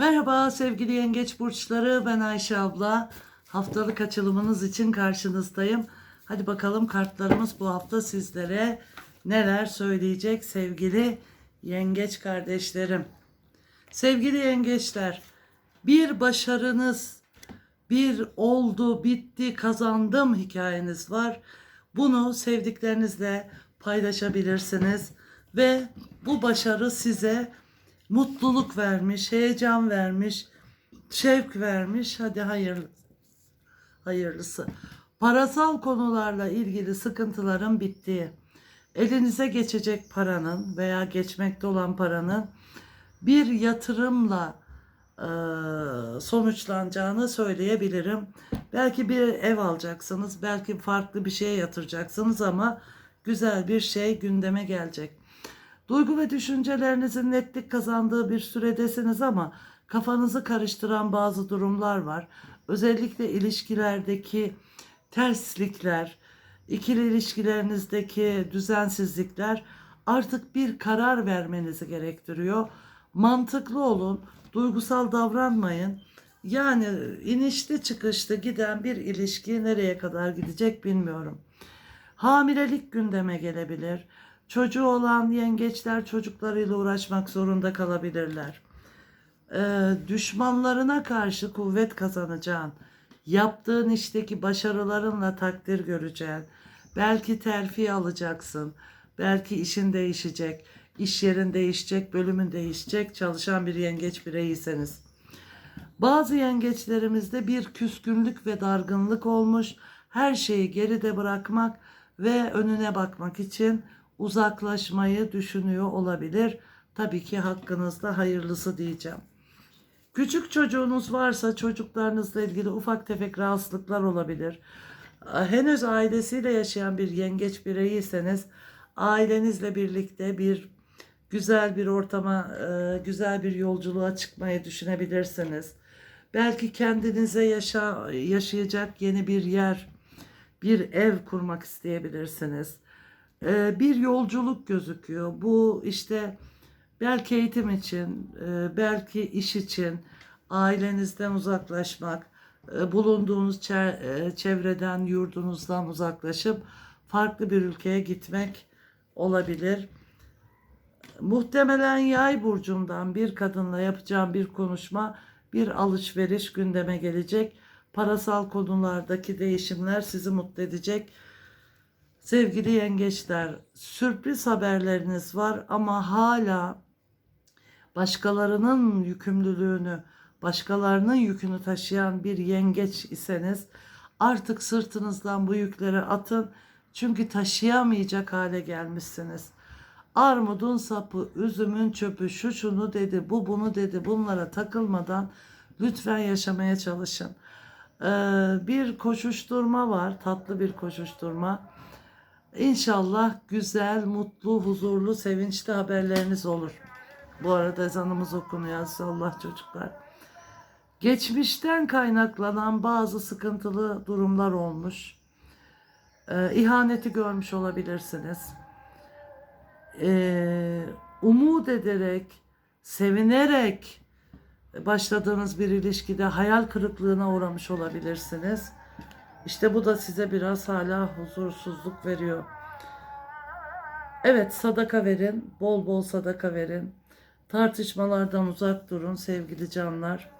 Merhaba sevgili yengeç burçları ben Ayşe abla. Haftalık açılımınız için karşınızdayım. Hadi bakalım kartlarımız bu hafta sizlere neler söyleyecek sevgili yengeç kardeşlerim. Sevgili yengeçler bir başarınız, bir oldu, bitti, kazandım hikayeniz var. Bunu sevdiklerinizle paylaşabilirsiniz ve bu başarı size mutluluk vermiş, heyecan vermiş, şevk vermiş. Hadi hayırlı, hayırlısı. Parasal konularla ilgili sıkıntıların bittiği, elinize geçecek paranın veya geçmekte olan paranın bir yatırımla e, sonuçlanacağını söyleyebilirim. Belki bir ev alacaksınız, belki farklı bir şeye yatıracaksınız ama güzel bir şey gündeme gelecek. Duygu ve düşüncelerinizin netlik kazandığı bir süredesiniz ama kafanızı karıştıran bazı durumlar var. Özellikle ilişkilerdeki terslikler, ikili ilişkilerinizdeki düzensizlikler artık bir karar vermenizi gerektiriyor. Mantıklı olun, duygusal davranmayın. Yani inişli çıkışlı giden bir ilişki nereye kadar gidecek bilmiyorum. Hamilelik gündeme gelebilir. Çocuğu olan yengeçler çocuklarıyla uğraşmak zorunda kalabilirler. Ee, düşmanlarına karşı kuvvet kazanacaksın. Yaptığın işteki başarılarınla takdir göreceksin. Belki terfi alacaksın. Belki işin değişecek. İş yerin değişecek, bölümün değişecek. Çalışan bir yengeç bireyseniz. Bazı yengeçlerimizde bir küskünlük ve dargınlık olmuş. Her şeyi geride bırakmak ve önüne bakmak için uzaklaşmayı düşünüyor olabilir. Tabii ki hakkınızda hayırlısı diyeceğim. Küçük çocuğunuz varsa çocuklarınızla ilgili ufak tefek rahatsızlıklar olabilir. Henüz ailesiyle yaşayan bir yengeç bireyiyseniz ailenizle birlikte bir güzel bir ortama, e, güzel bir yolculuğa çıkmayı düşünebilirsiniz. Belki kendinize yaşa, yaşayacak yeni bir yer, bir ev kurmak isteyebilirsiniz. E, Bir yolculuk gözüküyor. Bu işte belki eğitim için, e, belki iş için, ailenizden uzaklaşmak, e, bulunduğunuz e, çevreden, yurdunuzdan uzaklaşıp farklı bir ülkeye gitmek olabilir. Muhtemelen yay burcundan bir kadınla yapacağım bir konuşma, bir alışveriş gündeme gelecek. Parasal konulardaki değişimler sizi mutlu edecek. Sevgili yengeçler, sürpriz haberleriniz var ama hala başkalarının yükümlülüğünü, başkalarının yükünü taşıyan bir yengeç iseniz artık sırtınızdan bu yükleri atın. Çünkü taşıyamayacak hale gelmişsiniz. Armudun sapı, üzümün çöpü, şu şunu dedi, bu bunu dedi. Bunlara takılmadan lütfen yaşamaya çalışın. Ee, bir koşuşturma var, tatlı bir koşuşturma. İnşallah güzel, mutlu, huzurlu, sevinçli haberleriniz olur. Bu arada ezanımız okunuyor. Allah çocuklar. Geçmişten kaynaklanan bazı sıkıntılı durumlar olmuş. Ee, ihaneti görmüş olabilirsiniz. Ee, umut ederek, sevinerek başladığınız bir ilişkide hayal kırıklığına uğramış olabilirsiniz. İşte bu da size biraz hala huzursuzluk veriyor. Evet sadaka verin, bol bol sadaka verin. Tartışmalardan uzak durun sevgili canlar.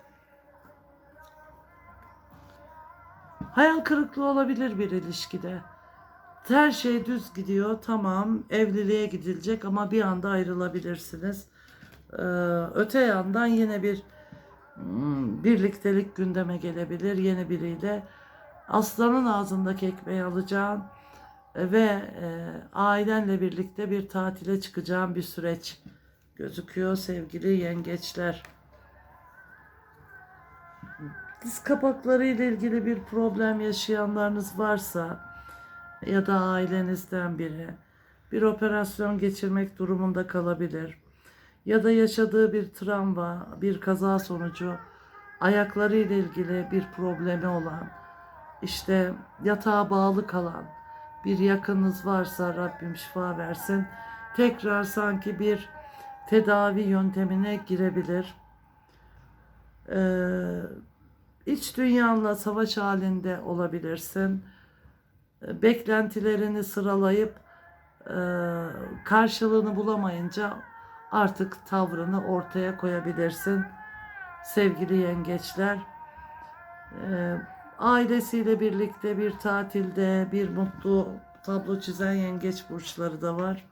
Hayal kırıklığı olabilir bir ilişkide. Her şey düz gidiyor tamam evliliğe gidilecek ama bir anda ayrılabilirsiniz. Ee, öte yandan yine bir hmm, birliktelik gündeme gelebilir yeni biriyle. Aslanın ağzındaki ekmeği alacağın ve e, ailenle birlikte bir tatile çıkacağın bir süreç gözüküyor sevgili yengeçler. Diz kapakları ile ilgili bir problem yaşayanlarınız varsa ya da ailenizden biri bir operasyon geçirmek durumunda kalabilir. Ya da yaşadığı bir travma, bir kaza sonucu ayakları ile ilgili bir problemi olan, işte yatağa bağlı kalan bir yakınınız varsa Rabbim şifa versin. Tekrar sanki bir tedavi yöntemine girebilir. Ee, iç dünyanla savaş halinde olabilirsin. Ee, Beklentilerini sıralayıp e, karşılığını bulamayınca artık tavrını ortaya koyabilirsin. Sevgili yengeçler, Ee, ailesiyle birlikte bir tatilde bir mutlu tablo çizen yengeç burçları da var.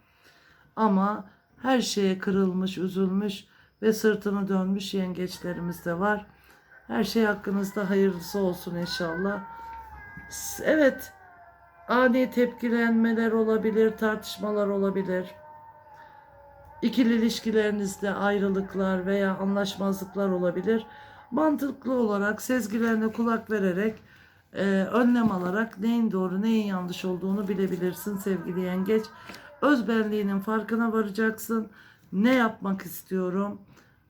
Ama her şeye kırılmış, üzülmüş ve sırtını dönmüş yengeçlerimiz de var. Her şey hakkınızda hayırlısı olsun inşallah. Evet, ani tepkilenmeler olabilir, tartışmalar olabilir. İkili ilişkilerinizde ayrılıklar veya anlaşmazlıklar olabilir. Mantıklı olarak sezgilerine kulak vererek e, önlem alarak neyin doğru neyin yanlış olduğunu bilebilirsin sevgili yengeç. Özbenliğinin farkına varacaksın. Ne yapmak istiyorum?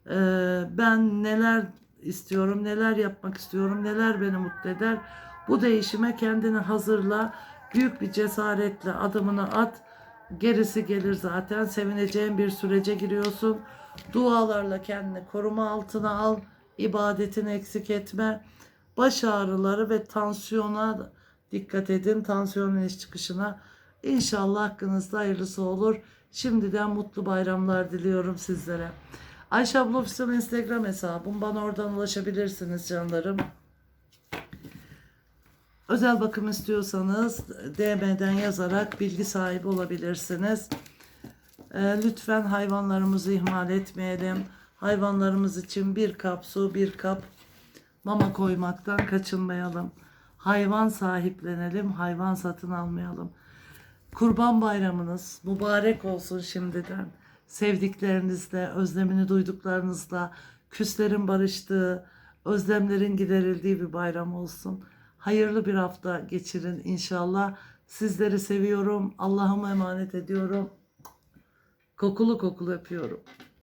E, ben neler istiyorum, neler yapmak istiyorum, neler beni mutlu eder? Bu değişime kendini hazırla. Büyük bir cesaretle adımını at. Gerisi gelir zaten. Sevineceğin bir sürece giriyorsun. Dualarla kendini koruma altına al. İbadetini eksik etme. Baş ağrıları ve tansiyona dikkat edin. Tansiyonun iş çıkışına. İnşallah hakkınızda hayırlısı olur. Şimdiden mutlu bayramlar diliyorum sizlere. Ayşe abla Official Instagram hesabım. Bana oradan ulaşabilirsiniz canlarım. Özel bakım istiyorsanız DM'den yazarak bilgi sahibi olabilirsiniz. Ee, lütfen hayvanlarımızı ihmal etmeyelim. Hayvanlarımız için bir kap su, bir kap mama koymaktan kaçınmayalım. Hayvan sahiplenelim, hayvan satın almayalım. Kurban bayramınız mübarek olsun şimdiden. Sevdiklerinizle, özlemini duyduklarınızla, küslerin barıştığı, özlemlerin giderildiği bir bayram olsun. Hayırlı bir hafta geçirin inşallah. Sizleri seviyorum. Allah'ıma emanet ediyorum. Kokulu kokulu öpüyorum.